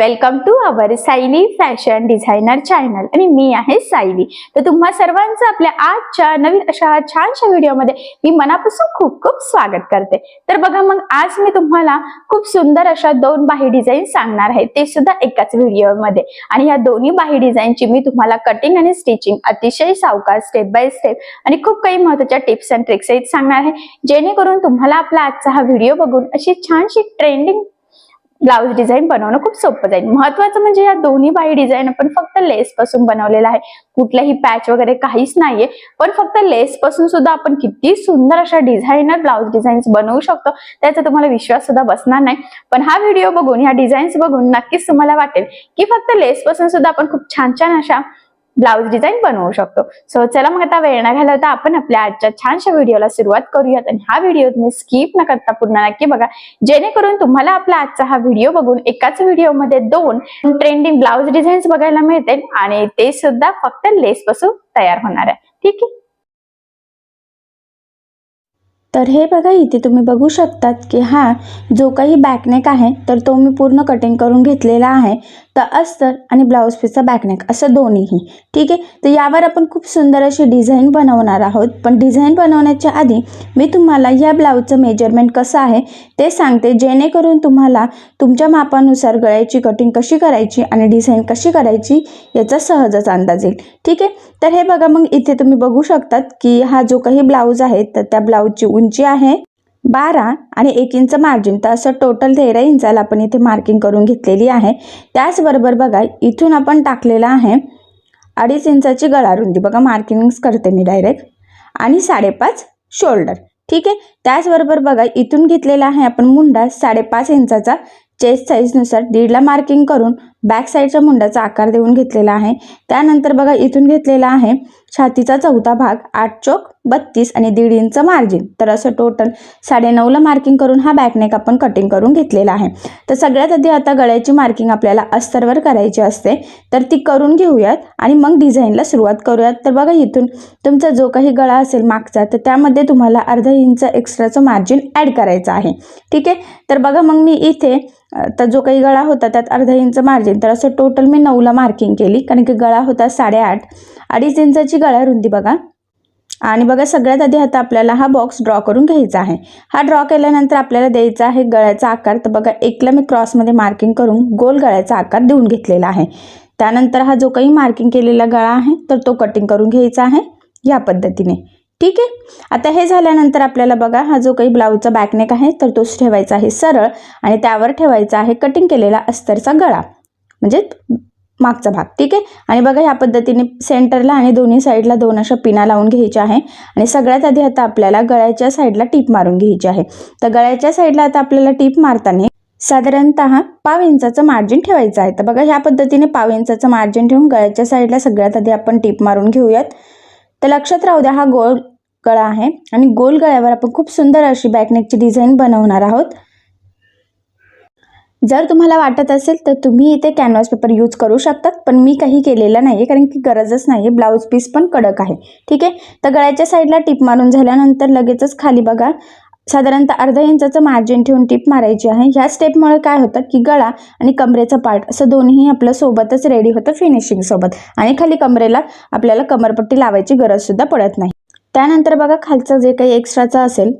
Welcome to our Sayali fashion designer channel आणि मी आहे सायली तर तुम्हा सर्वांचं आपल्या आजच्या नवीन अशा छानशा व्हिडिओमध्ये मी मनापासून खूप खूप स्वागत करते. तर बघा मग आज मी तुम्हाला खूप सुंदर अशा दोन बाही डिझाईन सांगणार आहे. ते सुद्धा एकाच व्हिडिओमध्ये. आणि ह्या दोन्ही बाही डिझाईनची मी तुम्हाला कटिंग आणि स्टिचिंग अतिशय सावकाश स्टेप बाय स्टेप आणि खूप काही महत्त्वाच्या टिप्स अँड ट्रिक्स सांगणार आहे. जेणेकरून तुम्हाला आपला आजचा हा व्हिडिओ बघून अशी छानशी ट्रेंडिंग ब्लाऊज डिझाईन बनवणं खूप सोपं जाईल. महत्वाचं म्हणजे या दोन्ही बाही डिझाईन आपण फक्त लेस पासून बनवलेला आहे. कुठलाही पॅच वगैरे काहीच नाहीये. पण फक्त लेस पासून सुद्धा आपण किती सुंदर अशा डिझाईनर ब्लाऊज डिझाईन्स बनवू शकतो त्याचा तुम्हाला विश्वास सुद्धा बसणार नाही. पण हा व्हिडिओ बघून ह्या डिझाईन्स बघून नक्कीच तुम्हाला वाटेल की फक्त लेस पासून सुद्धा आपण खूप छान छान अशा ब्लाऊज डिझाईन बनवू शकतो. सो चला मग आता वेळ न घालवता आपण आपल्या आजच्या छानशा व्हिडिओला सुरुवात करूयात आणि हा व्हिडिओ तुम्ही स्किप न करता पूर्ण नक्की बघा. जेणेकरून तुम्हाला आपला आजचा हा व्हिडिओ बघून एकाच व्हिडिओमध्ये दोन ट्रेंडिंग ब्लाऊज डिझाईन्स बघायला मिळतील आणि ते सुद्धा फक्त लेस पासून तयार होणार आहे. ठीक आहे? तर हे बघा इथे तुम्ही बघू शकतात की हा जो काही बॅकनेक आहे तर तो मी पूर्ण कटिंग करून घेतलेला आहे. तर अस्तर आणि ब्लाऊज पीसचा बॅकनेक असं दोन्हीही. ठीक आहे? तर यावर आपण खूप सुंदर अशी डिझाईन बनवणार आहोत. पण डिझाईन बनवण्याच्या आधी मी तुम्हाला या ब्लाऊजचं मेजरमेंट कसं आहे ते सांगते जेणेकरून तुम्हाला तुमच्या मापानुसार गळ्याची कटिंग कशी करायची आणि डिझाईन कशी करायची याचा सहजच अंदाज येईल. ठीक आहे? तर हे बघा मग इथे तुम्ही बघू शकतात की हा जो काही ब्लाऊज आहे तर त्या ब्लाऊजची उंची आहे. बारा आणि एक इंच मार्जिन तर असं टोटल तेरा इंचाला आपण इथे मार्किंग करून घेतलेली आहे. त्याचबरोबर बघा इथून आपण टाकलेला आहे अडीच इंचाची गळा रुंदी बघा मार्किंग्स करते मी डायरेक्ट आणि साडेपाच शोल्डर ठीक आहे? त्याचबरोबर बघा इथून घेतलेला आहे आपण मुंडा साडेपाच इंचाचा चेस्ट साईजनुसार दीडला मार्किंग करून बॅक साईडच्या मुंडाचा आकार देऊन घेतलेला आहे. त्यानंतर बघा इथून घेतलेला आहे छातीचा चौथा भाग आठ चोक बत्तीस आणि दीड इंच मार्जिन तर असं टोटल साडेनऊला मार्किंग करून हा बॅकनेक आपण कटिंग करून घेतलेला आहे. तर सगळ्यात आधी आता गळ्याची मार्किंग आपल्याला अस्तरवर करायची असते. तर ती करून घेऊयात आणि मग डिझाईनला सुरुवात करूयात. तर बघा इथून तुमचा जो काही गळा असेल मागचा तर त्यामध्ये तुम्हाला अर्धा इंच एक्स्ट्राचं मार्जिन ॲड करायचं आहे. ठीक आहे? तर बघा मग मी इथे तर जो काही गळा होता त्यात अर्धा इंच मार्जिन तर असं टोटल मी नऊला मार्किंग केली. कारण की गळा होता साडेआठ. अडीच इंचाची गळा रुंदी बघा. आणि बघा सगळ्यात आधी आता आपल्याला हा बॉक्स ड्रॉ करून घ्यायचा आहे. हा ड्रॉ केल्यानंतर आपल्याला द्यायचा आहे गळ्याचा आकार. तर बघा एकला मी क्रॉसमध्ये मार्किंग करून गोल गळ्याचा आकार देऊन घेतलेला आहे. त्यानंतर हा जो काही मार्किंग केलेला गळा आहे तर तो कटिंग करून घ्यायचा आहे या पद्धतीने. ठीक आहे? आता हे झाल्यानंतर आपल्याला बघा हा जो काही ब्लाऊजचा बॅकनेक आहे तर तोच ठेवायचा आहे सरळ. आणि त्यावर ठेवायचा आहे कटिंग केलेला अस्तरचा गळा. म्हणजे मागचा भाग ठीक आहे? आणि बघा ह्या पद्धतीने सेंटरला आणि दोन्ही साईडला दोन अशा पिना लावून घ्यायच्या आहे. आणि सगळ्यात आधी आता आपल्याला गळ्याच्या साईडला टीप मारून घ्यायची आहे. तर गळ्याच्या साईडला आता आपल्याला टीप मारताना साधारणत पाव इंचाचं मार्जिन ठेवायचं आहे. तर बघा ह्या पद्धतीने पाव इंचाचं मार्जिन ठेवून गळ्याच्या साईडला सगळ्यात आधी आपण टीप मारून घेऊयात. तर लक्षात राहू द्या हा गोल गळा आहे. आणि गोल गळ्यावर आपण खूप सुंदर अशी बॅकनेकची डिझाईन बनवणार आहोत. जर तुम्हाला वाटत असेल तर तुम्ही इथे कॅनव्हास पेपर यूज करू शकतात पण मी काही केलेलं नाही आहे कारण की गरजच नाही आहे ब्लाऊज पीस पण कडक आहे. ठीक आहे? तर गळ्याच्या साईडला टिप मारून झाल्यानंतर लगेचच खाली बघा. साधारणतः अर्धा इंचाचं मार्जिन ठेवून टिप मारायची आहे. ह्या स्टेपमुळे काय होतं की गळा आणि कमरेचा पार्ट असं दोन्ही आपलं सोबतच रेडी होतं फिनिशिंग सोबत. आणि खाली कमरेला आपल्याला कमरपट्टी लावायची गरजसुद्धा पडत नाही. त्यानंतर बघा खालचं जे काही एक्स्ट्राचं असेल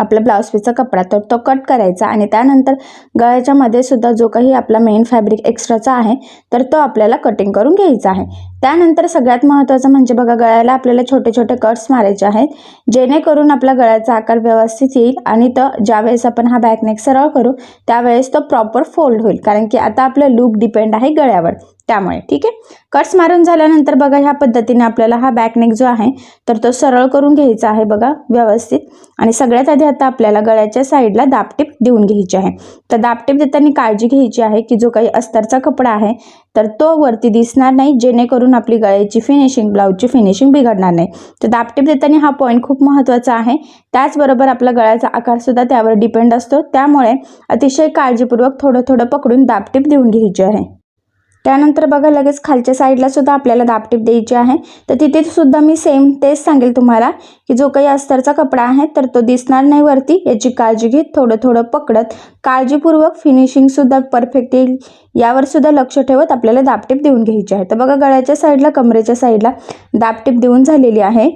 आपला ब्लाऊज पीसचा कपडा तर तो कट करायचा आणि त्यानंतर गळ्याच्या मध्ये सुद्धा जो काही आपला मेन फॅब्रिक एक्स्ट्राचा आहे तर तो आपल्याला कटिंग करून घ्यायचा आहे. त्यानंतर सगळ्यात महत्त्वाचं म्हणजे बघा गळ्याला आपल्याला छोटे छोटे कट्स मारायचे आहेत जेणेकरून आपला गळ्याचा आकार व्यवस्थित येईल आणि तर ज्यावेळेस आपण हा बॅकनेक सरळ करू त्यावेळेस तो प्रॉपर फोल्ड होईल. कारण की आता आपलं लुक डिपेंड आहे गळ्यावर. त्यामुळे ठीक आहे? कट्स मारून झाल्यानंतर बघा ह्या पद्धतीने आपल्याला हा बॅकनेक जो आहे तर तो सरळ करून घ्यायचा आहे बघा व्यवस्थित. आणि सगळ्यात आधी आता आपल्याला गळ्याच्या साईडला दापटीप देऊन घ्यायची आहे. तर दापटीप देताना काळजी घ्यायची आहे की जो काही अस्तरचा कपडा आहे तर तो वरती दिसणार नाही जेणेकरून आपली गळ्याची फिनिशिंग ब्लाऊजची फिनिशिंग बिघडणार नाही. तर दापटीप देताना हा पॉईंट खूप महत्त्वाचा आहे. त्याचबरोबर आपला गळ्याचा आकारसुद्धा त्यावर डिपेंड असतो. त्यामुळे अतिशय काळजीपूर्वक थोडं थोडं पकडून दापटीप देऊन घ्यायची आहे. त्यानंतर बघा लगेच खालच्या साईडला सुद्धा आपल्याला दापटीप द्यायची आहे. तर तिथे सुद्धा मी सेम तेच सांगेल तुम्हाला की जो काही अस्तरचा कपडा आहे तर तो दिसणार नाही वरती. याची काळजी घेत थोडं थोडं पकडत. काळजीपूर्वक फिनिशिंग सुद्धा परफेक्ट येईल. यावर सुद्धा लक्ष ठेवत आपल्याला दापटीप देऊन घ्यायची आहे. तर बघा गळ्याच्या साईडला कमरेच्या साईडला दापटीप देऊन झालेली आहे.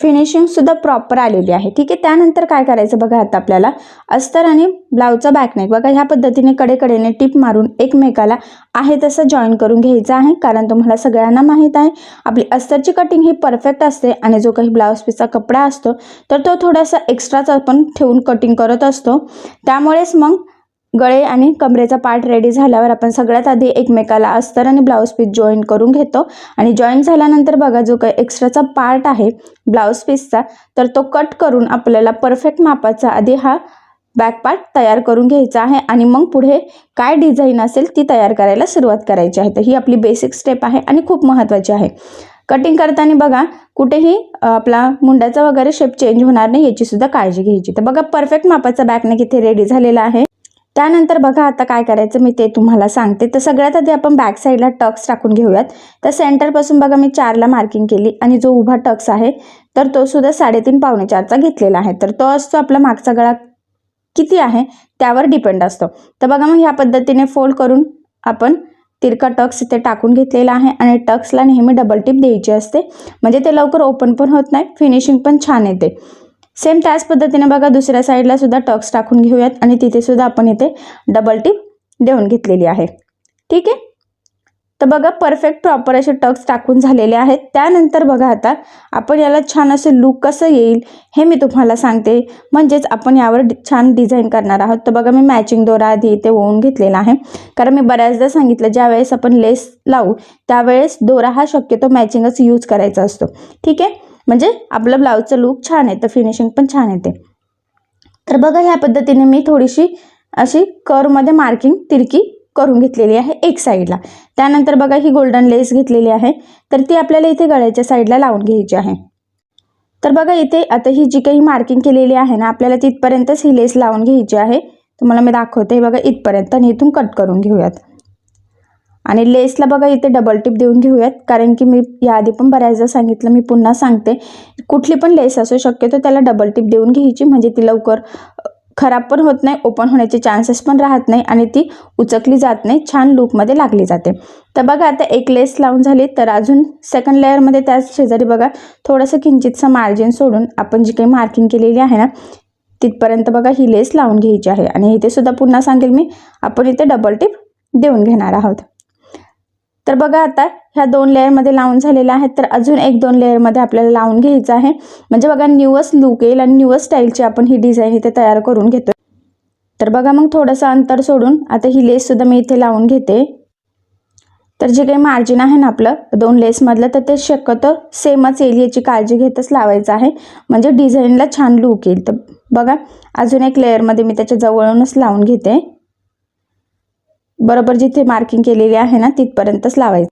फिनिशिंग सुद्धा प्रॉपर आलेली आहे. ठीक आहे? त्यानंतर काय करायचं बघा आता आपल्याला? अस्तर आणि ब्लाऊजचा बॅकनेक बघा ह्या पद्धतीने कडेकडेने टिप मारून एकमेकाला आहे तसं जॉईन करून घ्यायचं आहे कारण तुम्हाला सगळ्यांना माहीत आहे. आपली अस्तरची कटिंग ही परफेक्ट असते आणि जो काही ब्लाऊज पीसचा कपडा असतो तर तो थोडासा एक्स्ट्राच आपण ठेवून कटिंग करत असतो. त्यामुळेच मग गळे आणि कमरेचा पार्ट रेडी झाल्यावर आपण सगळ्यात आधी एकमेकाला अस्तर आणि ब्लाऊज पीस जॉईन करून घेतो. आणि जॉईन झाल्यानंतर बघा जो काही एक्स्ट्राचा पार्ट आहे ब्लाऊज पीसचा तर तो कट करून आपल्याला परफेक्ट मापाचा आधी हा बॅक पार्ट तयार करून घ्यायचा आहे. आणि मग पुढे काय डिझाईन असेल ती तयार करायला सुरुवात करायची आहे. तर ही आपली बेसिक स्टेप आहे आणि खूप महत्त्वाची आहे. कटिंग करताना बघा कुठेही आपला मुंडाचा वगैरे शेप चेंज होणार नाही याची सुद्धा काळजी घ्यायची. तर बघा परफेक्ट मापाचा बॅकनेक इथे रेडी झालेला आहे. त्यानंतर बघा आता काय करायचं मी ते तुम्हाला सांगते. तर सगळ्यात आधी आपण बॅक साईडला टक्स टाकून घेऊयात. तर सेंटरपासून बघा मी चारला मार्किंग केली आणि जो उभा टक्स आहे तर तो सुद्धा साडेतीन पावणे चारचा घेतलेला आहे. तर तो असतो आपला मागचा गळा किती आहे त्यावर डिपेंड असतो. तर बघा मग ह्या पद्धतीने फोल्ड करून आपण तिरका टक्स इथे टाकून घेतलेला आहे आणि टक्सला नेहमी डबल टिप द्यायची असते. म्हणजे ते लवकर ओपन पण होत नाही फिनिशिंग पण छान येते. सेम त्याच पद्धतीने बघा दुसऱ्या साईडला सुद्धा टक्स टाकून घेऊयात आणि तिथे सुद्धा आपण इथे डबल टिप देऊन घेतलेली आहे. ठीक आहे? तर बघा परफेक्ट प्रॉपर असे टक्स टाकून झालेले आहेत. त्यानंतर बघा आता आपण याला छान असं लुक कसं येईल हे मी तुम्हाला सांगते. म्हणजेच आपण यावर डि- छान डिझाईन करणार आहोत. तर बघा मी मॅचिंग दोरा आधी इथे ओवून घेतलेला आहे. कारण मी बऱ्याचदा सांगितलं ज्यावेळेस आपण लेस लावू त्यावेळेस दोरा हा शक्यतो मॅचिंगच यूज करायचा असतो. ठीक आहे? म्हणजे आपलं ब्लाऊजचं लुक छान येतं फिनिशिंग पण छान येते. तर बघा ह्या पद्धतीने मी थोडीशी अशी करमध्ये मार्किंग तिरकी करून घेतलेली आहे एक साईडला त्यानंतर बघा ही गोल्डन लेस घेतलेली आहे तर ती आपल्याला इथे गळ्याच्या साईडला लावून घ्यायची आहे. तर बघा इथे आता ही जी काही मार्किंग केलेली आहे ना आपल्याला तिथपर्यंतच ही लेस लावून घ्यायची आहे. तुम्हाला मी दाखवते बघा इथपर्यंत आणि इथून कट करून घेऊयात. आणि लेसला बघा इथे डबल टिप देऊन घेऊयात. कारण की मी याआधी पण बऱ्याचदा सांगितलं मी पुन्हा सांगते. कुठली पण लेस असू शक्यतो त्याला डबल टिप देऊन घ्यायची. म्हणजे ती लवकर खराब पण होत नाही ओपन होण्याचे चान्सेस पण राहत नाही आणि ती उचकली जात नाही छान लुकमध्ये लागली जाते. तर बघा आता एक लेस लावून झाली. तर अजून सेकंड लेअरमध्ये त्याच शेजारी बघा थोडंसं किंचितसं मार्जिन सोडून आपण जी काही मार्किंग केलेली आहे ना तिथपर्यंत बघा ही लेस लावून घ्यायची आहे. आणि इथे सुद्धा पुन्हा सांगेल मी आपण इथे डबल टिप देऊन घेणार आहोत. तर बघा आता ह्या दोन लेअरमध्ये लावून झालेल्या आहेत तर अजून एक दोन लेअरमध्ये आपल्याला लावून घ्यायचं आहे. म्हणजे बघा न्यूअस लुक येईल आणि न्यूअस स्टाईलची आपण ही डिझाईन इथे तयार करून घेतो तर बघा मग थोडंसं अंतर सोडून आता ही लेससुद्धा मी इथे लावून घेते. तर जे काही मार्जिन आहे ना आपलं दोन लेसमधलं तर ते शक्यतो सेमच येईल याची काळजी घेतच लावायचं आहे. म्हणजे डिझाईनला छान लुक येईल. तर बघा अजून एक लेअरमध्ये मी त्याच्या जवळूनच लावून घेते. बरोबर जिथे मार्किंग केलेली आहे ना तिथपर्यंतच लावायचं.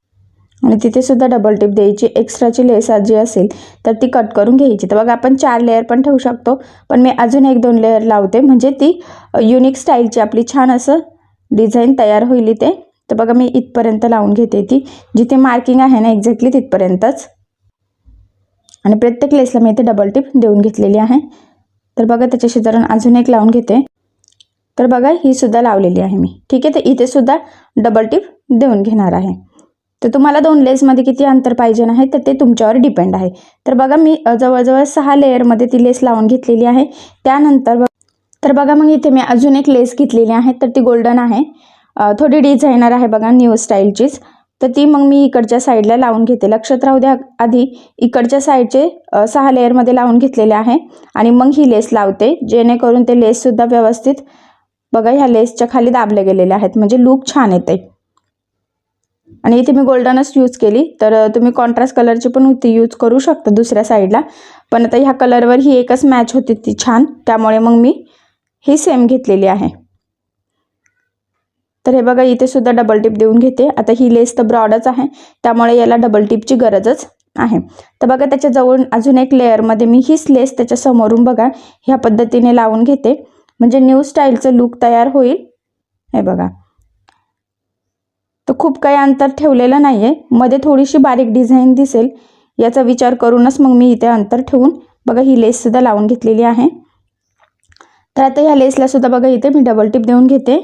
आणि तिथे सुद्धा डबल टिप द्यायची. एक्स्ट्राची लेस जी असेल तर ती कट करून घ्यायची. तर बघा आपण चार लेअर पण ठेवू शकतो. पण मी अजून एक दोन लेअर लावते. म्हणजे ती युनिक स्टाईलची आपली छान असं डिझाईन तयार होईल इथे. तर बघा मी इथपर्यंत लावून घेते ती. जिथे मार्किंग आहे ना एक्झॅक्टली तिथपर्यंतच. आणि प्रत्येक लेसला मी इथे डबल टिप देऊन घेतलेली आहे. तर बघा त्याच्या शेजारून अजून एक लावून घेते. तर बघा ही सुद्धा लावलेली आहे मी. ठीक आहे तर इथे सुद्धा डबल टिप देऊन घेणार आहे. तर तुम्हाला दोन लेसमध्ये किती अंतर पाहिजे आहे तर ते तुमच्यावर डिपेंड आहे. तर बघा मी जवळजवळ सहा लेअरमध्ये ती लेस लावून घेतलेली आहे. त्यानंतर तर बघा मग इथे मी अजून एक लेस घेतलेली आहे तर ती गोल्डन आहे. थोडी डिझायनर आहे बघा न्यू स्टाईलचीच तर ती मग मी इकडच्या साईडला लावून घेते. लक्षात राहू द्या आधी इकडच्या साईडचे सहा लेअरमध्ये लावून घेतलेले आहे. आणि मग ही लेस लावते जेणेकरून ते लेससुद्धा व्यवस्थित बघा ह्या लेसच्या खाली दाबले गेलेले आहेत. म्हणजे लूक छान येते आणि इथे मी गोल्डनच यूज केली. तर तुम्ही कॉन्ट्रास्ट कलरची पण इथे यूज करू शकता दुसऱ्या साईडला पण आता ह्या कलरवर ही एकच मॅच होती ती छान. त्यामुळे मग मी ही सेम घेतलेली आहे. तर हे बघा इथे सुद्धा डबल टिप देऊन घेते. आता ही लेस तर ब्रॉडच आहे. त्यामुळे याला डबल टिपची गरजच आहे. तर बघा त्याच्याजवळ अजून एक लेअरमध्ये मी हीच लेस त्याच्या समोरून बघा ह्या पद्धतीने लावून घेते. म्हणजे न्यू स्टाईलचं लुक तयार होईल. हे बघा. तर खूप काही अंतर ठेवलेलं नाही आहे मध्ये थोडीशी बारीक डिझाईन दिसेल. याचा विचार करूनच मग मी इथे अंतर ठेवून बघा ही लेससुद्धा लावून घेतलेली आहे. तर आता ह्या लेसला सुद्धा बघा इथे मी डबल टिप देऊन घेते.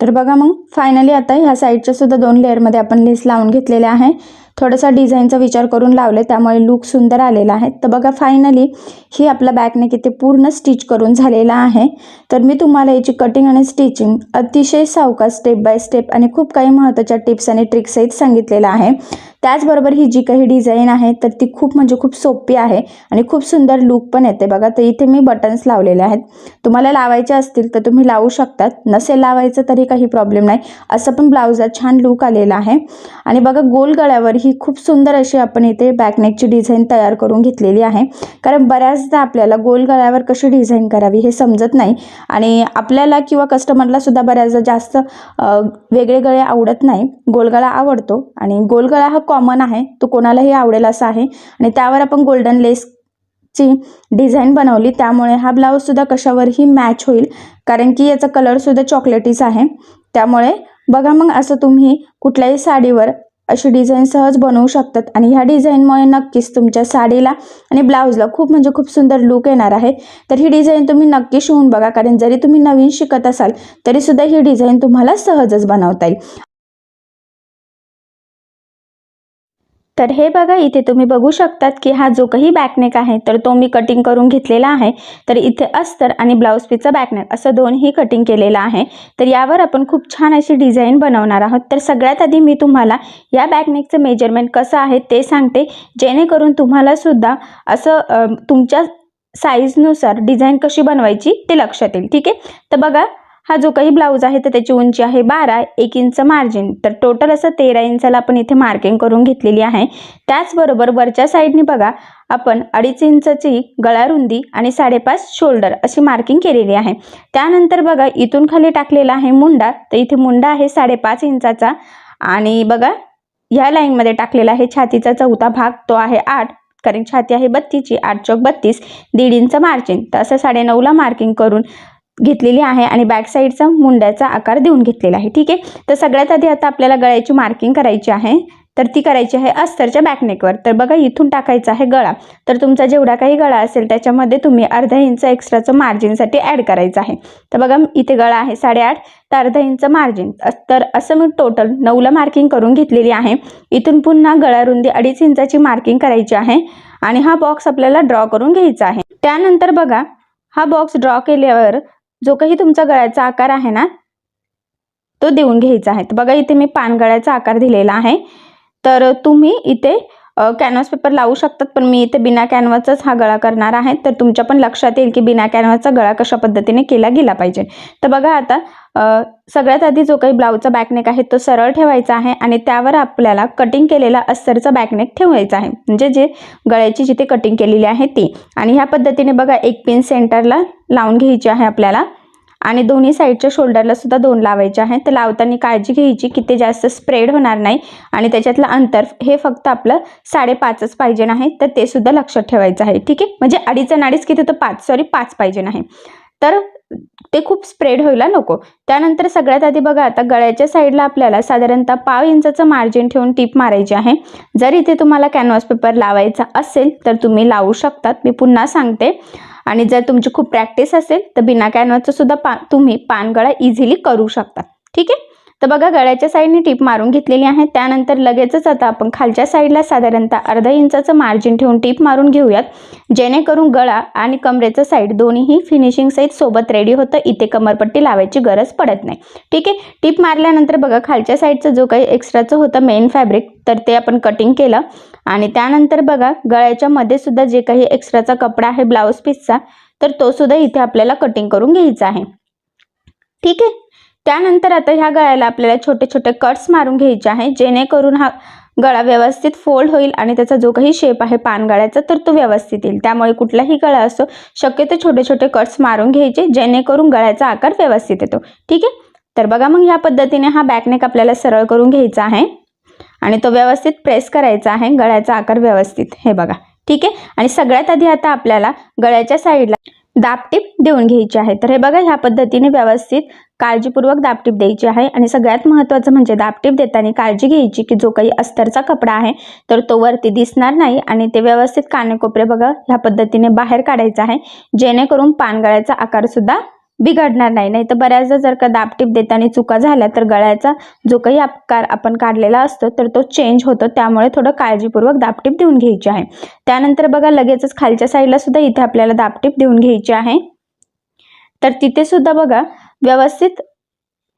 तर बघा मग फायनली आता ह्या साईडच्या सुद्धा दोन लेअरमध्ये आपण लेस लावून घेतलेल्या आहे. थोडासा डिझाईनचा विचार करून लावले त्यामुळे लुक सुंदर आलेला आहे. तर बघा फायनली ही आपला बॅकने किती पूर्ण स्टिच करून झालेला आहे. तर मी तुम्हाला याची कटिंग आणि स्टिचिंग अतिशय सावका स्टेप बाय स्टेप आणि खूप काही महत्त्वाच्या टिप्स आणि ट्रिक्सही सांगितलेलं आहे. त्याचबरोबर ही जी काही डिझाईन आहे तर ती खूप म्हणजे खूप सोपी आहे आणि खूप सुंदर लुक पण येते. बघा तर इथे मी बटन्स लावलेले आहेत. तुम्हाला लावायचे असतील तर तुम्ही लावू शकतात. नसेल लावायचं तरी काही प्रॉब्लेम नाही. असं पण ब्लाऊजला छान लुक आलेला आहे. आणि बघा गोल गळ्यावर ही खूप सुंदर अशी आपण इथे बॅकनेकची डिझाईन तयार करून घेतलेली आहे. कारण बऱ्याचदा आपल्याला गोल गळ्यावर कशी डिझाईन करावी हे समजत नाही आणि आपल्याला किंवा कस्टमरला सुद्धा बऱ्याचदा जास्त वेगळे गळे आवडत नाही. गोलगळा आवडतो आणि गोलगळा हा कॉमन आहे. तो कोणालाही आवडेल असा आहे. आणि त्यावर आपण गोल्डन लेस ची डिझाईन बनवली. त्यामुळे हा ब्लाऊजसुद्धा कशावरही मॅच होईल. कारण की याचा कलरसुद्धा चॉकलेटीच आहे. त्यामुळे बघा मग असं तुम्ही कुठल्याही साडीवर अशी डिझाईन सहज बनवू शकतात. आणि ह्या डिझाईनमुळे नक्कीच तुमच्या साडीला आणि ब्लाऊजला खूप म्हणजे खूप सुंदर लुक येणार आहे. तर ही डिझाईन तुम्ही नक्की शिवून बघा. कारण जरी तुम्ही नवीन शिकत असाल तरीसुद्धा ही डिझाईन तुम्हाला सहजच बनवता येईल. तर हे बघा इथे तुम्ही बघू शकतात की हा जो काही बॅकनेक आहे तर तो मी कटिंग करून घेतलेला आहे. तर इथे अस्तर आणि ब्लाऊज पीचा बॅकनेक असं दोनही कटिंग केलेलं आहे. तर यावर आपण खूप छान अशी डिझाईन बनवणार आहोत. तर सगळ्यात आधी मी तुम्हाला या बॅकनेकचं मेजरमेंट कसं आहे ते सांगते. जेणेकरून तुम्हाला सुद्धा असं तुमच्या साईजनुसार डिझाईन कशी बनवायची ते लक्षात येईल. ठीक आहे? तर बघा हा जो काही ब्लाऊज आहे तर त्याची उंची आहे बारा एक इंच मार्जिन तर टोटल असं तेरा इंचाला आपण इथे मार्किंग करून घेतलेली आहे. त्याचबरोबर वरच्या साईडने बघा आपण अडीच इंचाची गळा रुंदी आणि साडेपाच शोल्डर अशी मार्किंग केलेली आहे. त्यानंतर बघा इथून खाली टाकलेला आहे मुंडा. तर इथे मुंडा आहे साडेपाच इंचाचा. आणि बघा ह्या लाईनमध्ये टाकलेला आहे छातीचा चौथा भाग. तो आहे आठ कारण छाती आहे बत्तीसची आठ चौक बत्तीस दीड इंच मार्जिन तर असं साडेनऊला मार्किंग करून घेतलेली आहे आणि बॅक साईडचा मुंड्याचा आकार देऊन घेतलेला आहे. ठीक आहे? तर सगळ्यात आधी आता आपल्याला गळ्याची मार्किंग करायची आहे. तर ती करायची आहे अस्तरच्या बॅकनेकवर तर बघा इथून टाकायचा आहे गळा. तर तुमचा जेवढा काही गळा असेल त्याच्यामध्ये तुम्ही अर्धा इंच एक्स्ट्राचं मार्जिनसाठी ॲड करायचं आहे. तर बघा इथे गळा आहे साडेआठ तर अर्धा इंच मार्जिन तर असं मी टोटल नऊला मार्किंग करून घेतलेली आहे. इथून पुन्हा गळा रुंदी अडीच इंचाची मार्किंग करायची आहे आणि हा बॉक्स आपल्याला ड्रॉ करून घ्यायचा आहे. त्यानंतर बघा हा बॉक्स ड्रॉ केल्यावर जो काही तुमचा गळ्याचा आकार आहे ना तो देऊन घ्यायचा आहे. तर बघा इथे मी पानगळ्याचा आकार दिलेला आहे. तर तुम्ही इथे कॅनव्हास पेपर लावू शकतात पण मी इथे बिना कॅनव्हाचाच हा गळा करणार आहे. तर तुमच्या पण लक्षात येईल की बिना कॅनव्हाचा गळा कशा पद्धतीने केला गेला पाहिजे. तर बघा आता सगळ्यात आधी जो काही ब्लाऊजचा बॅकनेक आहे तो सरळ ठेवायचा आहे आणि त्यावर आपल्याला कटिंग केलेला अस्तरचा बॅकनेक ठेवायचा आहे. म्हणजे जे गळ्याची जिथे कटिंग केलेली आहे ती. आणि ह्या पद्धतीने बघा एक पिन सेंटरला लावून घ्यायची आहे आपल्याला. आणि दोन्ही साईडच्या शोल्डरला सुद्धा दोन लावायचे आहे तर लावताना काळजी घ्यायची की ते जास्त स्प्रेड होणार नाही आणि त्याच्यातलं अंतर हे फक्त आपलं साडेपाचच पाहिजे नाही तर ते सुद्धा लक्षात ठेवायचं आहे. ठीक आहे? म्हणजे अडीच नाडीच किती तर पाच. सॉरी पाच पाहिजे नाही. तर ते खूप स्प्रेड व्हायला नको. त्यानंतर सगळ्यात आधी बघा आता गळ्याच्या साईडला आपल्याला साधारणतः पाव इंचाचं मार्जिन ठेवून टीप मारायची आहे. जर इथे तुम्हाला कॅनव्हास पेपर लावायचा असेल तर तुम्ही लावू शकतात. मी पुन्हा सांगते. आणि जर तुमची खूप प्रॅक्टिस असेल तर बिना कॅनव्हाचं सुद्धा पा तुम्ही पानगळा इझिली करू शकता. ठीक आहे? तर बघा गळ्याच्या साईडने टीप मारून घेतलेली आहे. त्यानंतर लगेचच आता आपण खालच्या साईडला साधारणतः अर्धा इंचाचं मार्जिन ठेवून टीप मारून घेऊयात. जेणेकरून गळा आणि कमरेचं साईड दोन्हीही फिनिशिंग सहित सोबत रेडी होतं. इथे कमरपट्टी लावायची गरज पडत नाही. ठीक आहे? टीप मारल्यानंतर बघा खालच्या साईडचं जो काही एक्स्ट्राचं होतं मेन फॅब्रिक तर ते आपण कटिंग केलं. आणि त्यानंतर बघा गळ्याच्या मध्ये सुद्धा जे काही एक्स्ट्राचा कपडा आहे ब्लाऊज पीसचा तर तो सुद्धा इथे आपल्याला कटिंग करून घ्यायचा आहे. ठीक आहे? त्यानंतर आता ह्या गळ्याला आपल्याला छोटे छोटे कट्स मारून घ्यायचे आहे जेणेकरून हा गळा व्यवस्थित फोल्ड होईल आणि त्याचा जो काही शेप आहे पानगळ्याचा तर तो व्यवस्थित येईल. त्यामुळे कुठलाही गळा असो शक्यतो छोटे छोटे कट्स मारून घ्यायचे जेणेकरून गळ्याचा आकार व्यवस्थित येतो. ठीक आहे? तर बघा मग ह्या पद्धतीने हा बॅकनेक आपल्याला सरळ करून घ्यायचा आहे. आणि तो व्यवस्थित प्रेस करायचा आहे गळ्याचा आकार व्यवस्थित. हे बघा. ठीक आहे? आणि सगळ्यात आधी आता आपल्याला गळ्याच्या साईडला दाबटीप देऊन घ्यायची आहे. तर हे बघा ह्या पद्धतीने व्यवस्थित काळजीपूर्वक दाबटीप द्यायची आहे. आणि सगळ्यात महत्त्वाचं म्हणजे दाबटीप देताना काळजी घ्यायची की जो काही अस्तरचा कपडा आहे तर तो वरती दिसणार नाही आणि ते व्यवस्थित कानेकोपरे बघा ह्या पद्धतीने बाहेर काढायचं आहे. जेणेकरून पानगळ्याचा आकारसुद्धा बिघडणार नाही. नाही तर बऱ्याचदा जर का दाबटीप देताना चुका झाल्या तर गळ्याचा जो काही आकार आपण काढलेला असतो तर तो चेंज होतो. त्यामुळे थोडं काळजीपूर्वक दाबटीप देऊन घ्यायची आहे. त्यानंतर बघा लगेचच खालच्या साईडला सुद्धा इथे आपल्याला दाबटीप देऊन घ्यायची आहे. तर तिथे सुद्धा बघा व्यवस्थित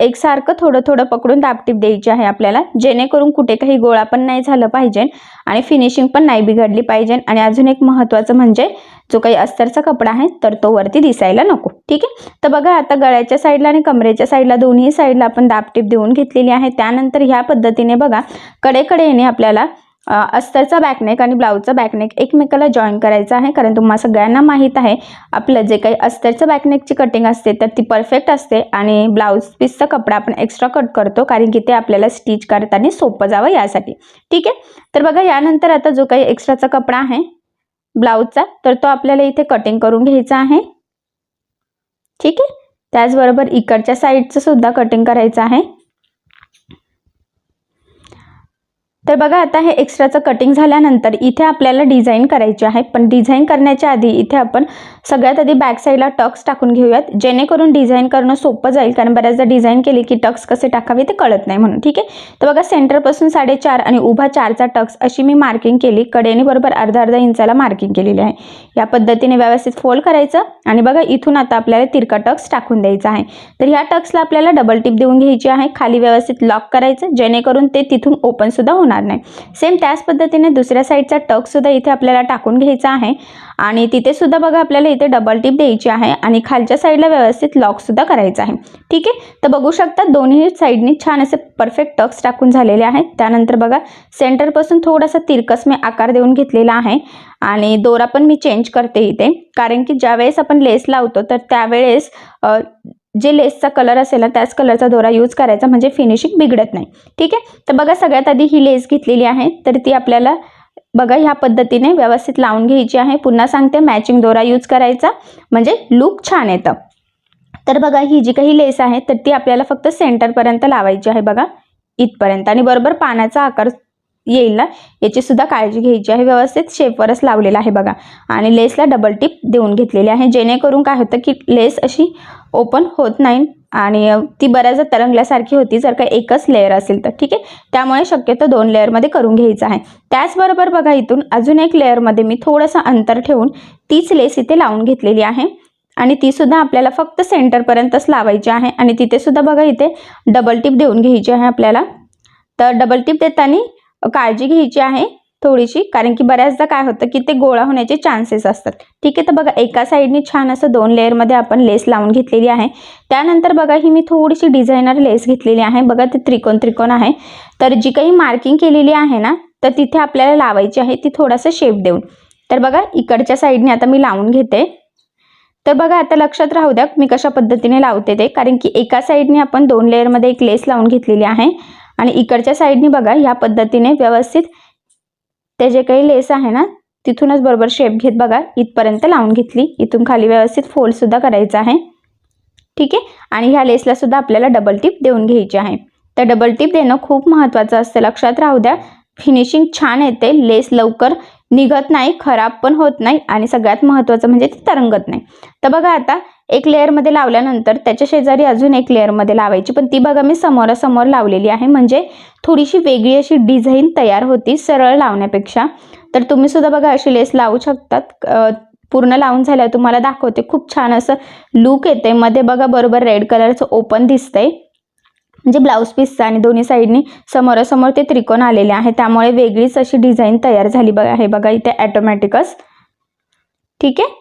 एकसारखं थोडं थोडं पकडून दाबटीप द्यायची आहे आपल्याला जेणेकरून कुठे काही गोळा पण नाही झालं पाहिजे आणि फिनिशिंग पण नाही बिघडली पाहिजे. आणि अजून एक महत्त्वाचं म्हणजे जो काही अस्तरचा कपडा आहे तर तो वरती दिसायला नको. ठीक आहे? तर बघा आता गळ्याच्या साईडला आणि कमरेच्या साईडला दोन्ही साईडला आपण दाबटीप देऊन घेतलेली आहे. त्यानंतर ह्या पद्धतीने बघा कडेकडेने आपल्याला अस्तरचा बॅकनेक आणि ब्लाऊजचा बॅकनेक एकमेकाला जॉईन करायचा आहे. कारण तुम्हाला सगळ्यांना माहीत आहे आपलं जे काही अस्तरचं बॅकनेकची कटिंग असते तर ती परफेक्ट असते. आणि ब्लाऊज पीसचा कपडा आपण एक्स्ट्रा कट करतो कारण की ते आपल्याला स्टिच करताना सोपं जावं यासाठी. ठीक आहे? तर बघा यानंतर आता जो काही एक्स्ट्राचा कपडा आहे ब्लाऊजचा तर तो आपल्याला इथे कटिंग करून घ्यायचा आहे. ठीक आहे? त्याचबरोबर इकडच्या साईडचं सुद्धा कटिंग करायचं आहे. तर बघा आता हे एक्स्ट्राचं कटिंग झाल्यानंतर इथे आपल्याला डिझाईन करायची आहे. पण डिझाईन करण्याच्या आधी इथे आपण सगळ्यात आधी बॅक साईडला टक्स टाकून घेऊयात. जेणेकरून डिझाईन करणं सोपं जाईल कारण बऱ्याचदा डिझाईन केली की टक्स कसे टाकावे ते कळत नाही म्हणून ठीक आहे? तर बघा सेंटरपासून साडेचार आणि उभा चारचा टक्स अशी मी मार्किंग केली. कडेने बरोबर अर्धा अर्धा इंचाला मार्किंग केलेली आहे. या पद्धतीने व्यवस्थित फोल्ड करायचं आणि बघा इथून आता आपल्याला तिरका टक्स टाकून द्यायचा आहे. तर ह्या टक्सला आपल्याला डबल टिप देऊन घ्यायची आहे. खाली व्यवस्थित लॉक करायचं जेणेकरून ते तिथून ओपनसुद्धा होणार होणार नाही. सेम त्याच पद्धतीने दुसऱ्या साईडचा टकसुद्धा इथे आपल्याला टाकून घ्यायचा आहे. आणि तिथे सुद्धा बघा आपल्याला इथे डबल टिप द्यायची आहे आणि खालच्या साईडला व्यवस्थित लॉकसुद्धा करायचं करायचा आहे. ठीक आहे? तर बघू शकता दोन्ही साईडनी छान असे परफेक्ट टक्स टाकून झालेले आहेत. त्यानंतर बघा सेंटरपासून थोडासा तिरकस मी आकार देऊन घेतलेला आहे. आणि दोरा पण मी चेंज करते इथे. कारण की ज्यावेळेस आपण लेस लावतो तर त्यावेळेस जे लेसचा कलर असेल ना त्याच कलरचा दोरा यूज करायचा म्हणजे फिनिशिंग बिघडत नाही. ठीक आहे? तर बघा सगळ्यात आधी ही लेस घेतलेली आहे तर ती आपल्याला बघा ह्या पद्धतीने व्यवस्थित लावून घ्यायची आहे. पुन्हा सांगते मॅचिंग दोरा यूज करायचा म्हणजे लुक छान येतं. तर बघा ही जी काही लेस आहे तर ती आपल्याला फक्त सेंटरपर्यंत लावायची आहे बघा इथपर्यंत. आणि बरोबर पानाचा आकार येईल ना? याची सुद्धा काळजी घ्यायची आहे. व्यवस्थित शेपवरच लावलेला आहे बघा. आणि लेसला डबल टिप देऊन घेतलेली आहे. जेणेकरून काय होतं की लेस अशी ओपन होत नाही आणि ती बऱ्याचदा तरंगल्यासारखी होती जर का एकच लेअर असेल तर. ठीक आहे? त्यामुळे शक्यतो दोन लेअरमध्ये करून घ्यायचं आहे. त्याचबरोबर बघा इथून अजून एक लेअरमध्ये मी थोडंसं अंतर ठेवून तीच लेस इथे लावून घेतलेली आहे. आणि ती सुद्धा आपल्याला फक्त सेंटरपर्यंतच लावायची आहे. आणि तिथे सुद्धा बघा इथे डबल टिप देऊन घ्यायची आहे आपल्याला. तर डबल टिप देताना काळजी घ्यायची आहे थोडीशी कारण की बऱ्याचदा काय होतं की ते गोळा होण्याचे चान्सेस असतात. ठीक आहे तर बघा एका साईडने छान असं दोन लेअरमध्ये आपण लेस लावून घेतलेली आहे. त्यानंतर बघा ही मी थोडीशी डिझायनर लेस घेतलेली आहे. बघा ते त्रिकोण त्रिकोण आहे. तर जी काही मार्किंग केलेली आहे ना तर तिथे आपल्याला लावायची आहे ती थोडासा शेप देऊन. तर बघा इकडच्या साईडने आता मी लावून घेते. तर बघा आता लक्षात राहू द्या मी कशा पद्धतीने लावते ते. कारण की एका साईडने आपण दोन लेअरमध्ये एक लेस लावून घेतलेली आहे. आणि इकडच्या साईडने बघा ह्या पद्धतीने व्यवस्थित ते जे काही लेस आहे ना तिथूनच बरोबर शेप घेत बघा. इथपर्यंत लावून घेतली. इथून खाली व्यवस्थित फोल्ड सुद्धा करायचा आहे. ठीक आहे? आणि ह्या लेसला सुद्धा आपल्याला डबल टिप देऊन घ्यायची आहे. तर डबल टिप देणं खूप महत्त्वाचं असतं. लक्षात राहू द्या फिनिशिंग छान येते. लेस लवकर निघत नाही खराब पण होत नाही आणि सगळ्यात महत्त्वाचं म्हणजे ती तरंगत नाही. तर बघा आता एक लेअरमध्ये लावल्यानंतर त्याच्या शेजारी अजून एक लेअरमध्ये लावायची. पण ती बघा मी समोरासमोर लावलेली आहे. म्हणजे थोडीशी वेगळी अशी डिझाईन तयार होती सरळ लावण्यापेक्षा. तर तुम्ही सुद्धा बघा अशी लेस लावू शकतात. पूर्ण लावून झाल्यावर तुम्हाला दाखवते. खूप छान असं लुक येते. मध्ये बघा बरोबर रेड कलरचं ओपन दिसतंय. म्हणजे ब्लाऊज पीसचं आणि दोन्ही साईडनी समोरासमोर ते त्रिकोण आलेले आहे. त्यामुळे वेगळीच अशी डिझाईन तयार झाली बघा. हे बघा इथे ॲटोमॅटिकच ठीक आहे?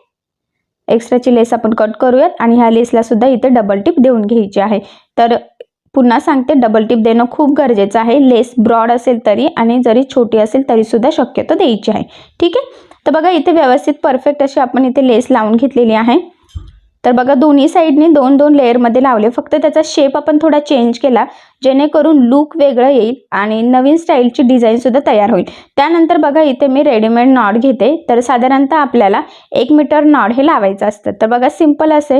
एक्स्ट्राची लेस आपण कट करूयात आणि ह्या लेसला सुद्धा इथे डबल टिप देऊन घ्यायची आहे. तर पुन्हा सांगते डबल टिप देणं खूप गरजेचं आहे. लेस ब्रॉड असेल तरी आणि जरी छोटी असेल तरी सुद्धा शक्यतो द्यायची आहे. ठीक आहे? तर बघा इथे व्यवस्थित परफेक्ट अशी आपण इथे लेस लावून घेतलेली आहे. तर बघा दोन्ही साईडने दोन दोन लेअरमध्ये लावले. फक्त त्याचा शेप आपण थोडा चेंज केला जेणेकरून लूक वेगळं येईल आणि नवीन स्टाईलची डिझाईनसुद्धा तयार होईल. त्यानंतर बघा इथे मी रेडीमेड नॉड घेते. तर साधारणतः आपल्याला एक मीटर नॉड हे लावायचं असतं. तर बघा सिंपल असे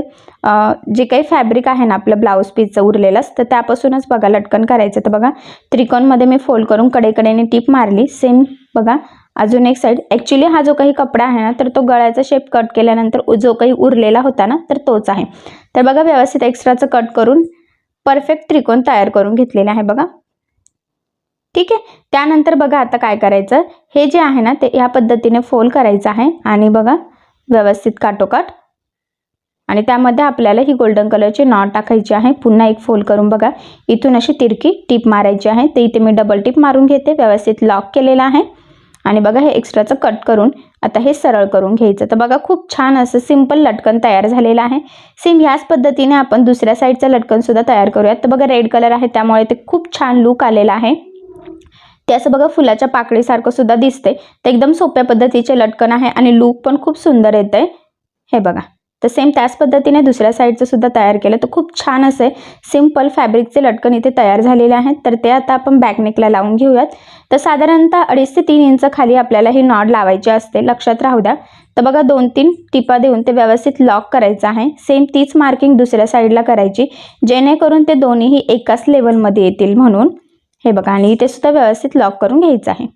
जे काही फॅब्रिक आहे ना आपलं ब्लाऊज पीसचं उरलेलं असतं त्यापासूनच बघा लटकन करायचं. तर बघा त्रिकोणमध्ये मी फोल्ड करून कडेकडेने टीप मारली. सेम बघा अजून एक साईड ॲक्च्युली हा जो काही कपडा आहे ना तर तो गळ्याचा शेप कट केल्यानंतर जो काही उरलेला होता ना तर तोच आहे. तर बघा व्यवस्थित एक्स्ट्राचं कट करून परफेक्ट त्रिकोण तयार करून घेतलेला आहे बघा. ठीक आहे? त्यानंतर बघा आता काय करायचं? हे जे आहे ना ते या पद्धतीने फोल्ड करायचं आहे आणि बघा व्यवस्थित काटोकाट. आणि त्यामध्ये आपल्याला ही गोल्डन कलरची नॉट टाकायची आहे. पुन्हा एक फोल्ड करून बघा. इथून अशी तिरकी टीप मारायची आहे. ते इथे मी डबल टीप मारून घेते. व्यवस्थित लॉक केलेला आहे. आणि बघा हे एक्स्ट्राचं कट करून आता हे सरळ करून घ्यायचं. तर बघा खूप छान असं सिंपल लटकन तयार झालेलं आहे. सेम ह्याच पद्धतीने आपण दुसऱ्या साईडचं लटकनसुद्धा तयार करूयात. तर बघा रेड कलर आहे त्यामुळे ते खूप छान लूक आलेला आहे. ते असं बघा फुलाच्या पाकळीसारखं सुद्धा दिसते ते एकदम सोप्या पद्धतीचे लटकन आहे आणि लूक पण खूप सुंदर येतं आहे हे बघा. तर सेम त्याच पद्धतीने दुसऱ्या साईडचं सुद्धा तयार केलं. तर खूप छान असे सिंपल फॅब्रिकचे लटकन इथे तयार झालेले आहेत. तर ते आता आपण बॅकनेकला लावून घेऊयात. तर साधारणतः अडीच ते तीन इंच खाली आपल्याला ही नॉड लावायची असते. लक्षात राहू द्या. तर बघा दोन तीन टिपा देऊन ते व्यवस्थित लॉक करायचं आहे. सेम तीच मार्किंग दुसऱ्या साईडला करायची जेणेकरून ते दोन्हीही एकाच लेवलमध्ये येतील म्हणून. हे बघा आणि इथे सुद्धा व्यवस्थित लॉक करून घ्यायचं आहे.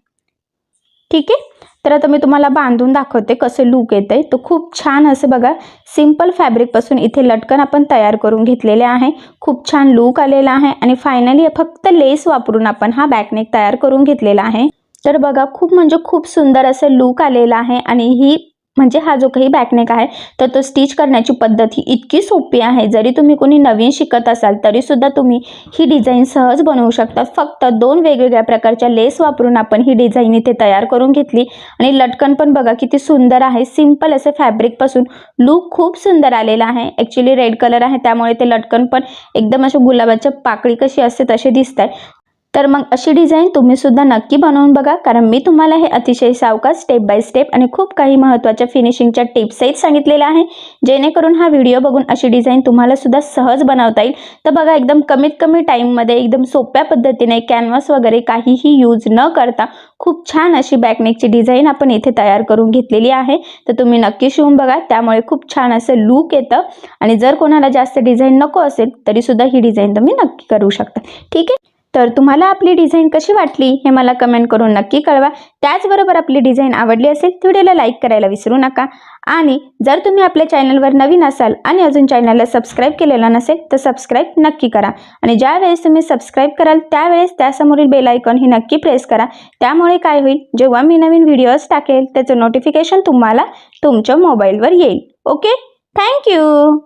ठीक आहे? तर आता मी तुम्हाला बांधून दाखवते कसं लूक येते आहे तर खूप छान असं बघा सिंपल फॅब्रिकपासून इथे लटकन आपण तयार करून घेतलेले आहे. खूप छान लूक आलेला आहे आणि फायनली फक्त लेस वापरून आपण हा बॅकनेक तयार करून घेतलेला आहे. तर बघा खूप म्हणजे खूप सुंदर असं लूक आलेलं आहे आणि ही म्हणजे हा जो काही बॅकनेक आहे तर तो स्टिच करण्याची पद्धत ही इतकी सोपी आहे. जरी तुम्ही कोणी नवीन शिकत असाल तरीसुद्धा तुम्ही ही डिझाईन सहज बनवू शकता. फक्त दोन वेगवेगळ्या प्रकारच्या लेस वापरून आपण ही डिझाईन इथे तयार करून घेतली. आणि लटकन पण बघा किती सुंदर आहे. सिंपल असं फॅब्रिकपासून लूक खूप सुंदर आलेला आहे. ॲक्च्युली रेड कलर आहे त्यामुळे ते लटकन पण एकदम अशा गुलाबाच्या पाकळी कशी असते तसे दिसत आहे तर मग अशी डिझाईन तुम्ही सुद्धा नक्की बनवून बघा कारण मी तुम्हाला हे अतिशय सावकाश स्टेप बाय स्टेप आणि खूप काही महत्त्वाच्या फिनिशिंगच्या टिप्सही सांगितलेल्या आहे. जेणेकरून हा व्हिडिओ बघून अशी डिझाईन तुम्हाला सुद्धा सहज बनवता येईल. तर बघा एकदम कमीत कमी टाईममध्ये एकदम सोप्या पद्धतीने कॅनव्हास वगैरे काहीही यूज न करता खूप छान अशी बॅकनेकची डिझाईन आपण इथे तयार करून घेतलेली आहे. तर तुम्ही नक्की शिवून बघा त्यामुळे खूप छान असं लूक येतं. आणि जर कोणाला जास्त डिझाईन नको असेल तरीसुद्धा ही डिझाईन तुम्ही नक्की करू शकता. ठीक आहे? तर तुम्हाला आपली डिझाईन कशी वाटली हे मला कमेंट करून नक्की कळवा. त्याचबरोबर आपली डिझाईन आवडली असेल व्हिडिओला लाईक करायला विसरू नका. आणि जर तुम्ही आपल्या चॅनलवर नवीन असाल आणि अजून चॅनलला सबस्क्राईब केलेला नसेल तर सबस्क्राईब नक्की करा. आणि ज्या वेळेस तुम्ही सबस्क्राईब कराल त्यावेळेस त्यासमोरील बेल आयकॉन ही नक्की प्रेस करा. त्यामुळे काय होईल? जेव्हा मी नवीन व्हिडिओज टाकेल त्याचं नोटिफिकेशन तुम्हाला तुमच्या मोबाईलवर येईल. Okay thank you